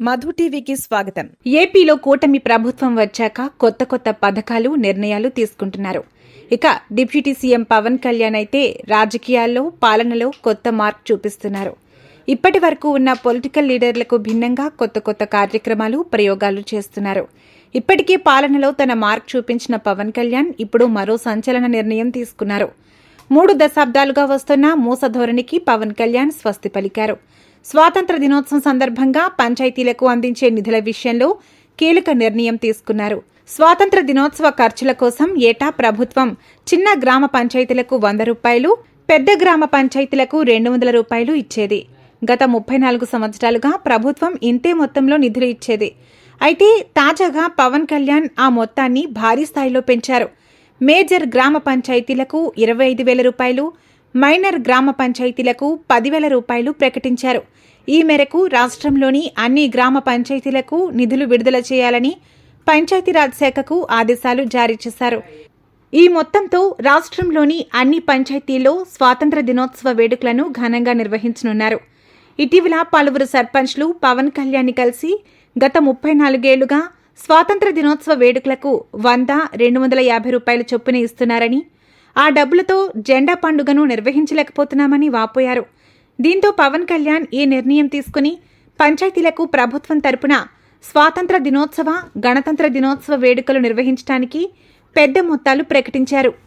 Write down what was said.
మధు టీవీకి స్వాగతం. ఏపీలో కూటమి ప్రభుత్వం వచ్చాక కొత్త కొత్త పథకాలు నిర్ణయాలు తీసుకుంటున్నారు. ఇక డిప్యూటీ సీఎం పవన్ కళ్యాణ్ అయితే రాజకీయాల్లో పాలనలో కొత్త మార్క్ చూపిస్తున్నారు. ఇప్పటి వరకు ఉన్న పొలిటికల్ లీడర్లకు భిన్నంగా కొత్త కొత్త కార్యక్రమాలు ప్రయోగాలు చేస్తున్నారు. ఇప్పటికే పాలనలో తన మార్క్ చూపించిన పవన్ కళ్యాణ్ ఇప్పుడు మరో సంచలన నిర్ణయం తీసుకున్నారు. మూడు దశాబ్దాలుగా వస్తున్న మూస ధోరణికి పవన్ కళ్యాణ్ స్వస్తి పలికారు. స్వాతంత్ర దినోత్సవం సందర్భంగా పంచాయతీలకు అందించే నిధుల విషయంలో కీలక నిర్ణయం తీసుకున్నారు. స్వాతంత్ర దినోత్సవ ఖర్చుల కోసం ఏటా ప్రభుత్వం చిన్న గ్రామ పంచాయతీలకు వంద రూపాయలు పెద్ద గ్రామ పంచాయతీలకు రెండు వందల రూపాయలు ఇచ్చేది. గత ముప్పై నాలుగు సంవత్సరాలుగా ప్రభుత్వం ఇంతే మొత్తంలో నిధులు ఇచ్చేది. అయితే తాజాగా పవన్ కళ్యాణ్ ఆ మొత్తాన్ని భారీ స్థాయిలో పెంచారు. మేజర్ గ్రామ పంచాయతీలకు ఇరవై ఐదు వేల రూపాయలు మైనర్ గ్రామ పంచాయతీలకు పదివేల రూపాయలు ప్రకటించారు. ఈ మేరకు రాష్ట్రంలోని అన్ని గ్రామ పంచాయతీలకు నిధులు విడుదల చేయాలని పంచాయతీరాజ్ శాఖకు ఆదేశాలు జారీ చేశారు. ఈ మొత్తంతో రాష్ట్రంలోని అన్ని పంచాయతీల్లో స్వాతంత్ర దినోత్సవ వేడుకలను ఘనంగా నిర్వహించనున్నారు. ఇటీవల పలువురు సర్పంచ్లు పవన్ కళ్యాణ్ని కలిసి గత ముప్పై నాలుగేళ్ళుగా స్వాతంత్ర దినోత్సవ వేడుకలకు వంద రెండు వందల యాభై రూపాయల చొప్పున ఇస్తున్నారని ఆ డబ్బులతో జెండా పండుగను నిర్వహించలేకపోతున్నామని వాపోయారు. దీంతో పవన్ కళ్యాణ్ ఈ నిర్ణయం తీసుకుని పంచాయతీలకు ప్రభుత్వం తరపున స్వాతంత్ర దినోత్సవ గణతంత్ర దినోత్సవ వేడుకలు నిర్వహించడానికి పెద్ద మొత్తాలు ప్రకటించారు.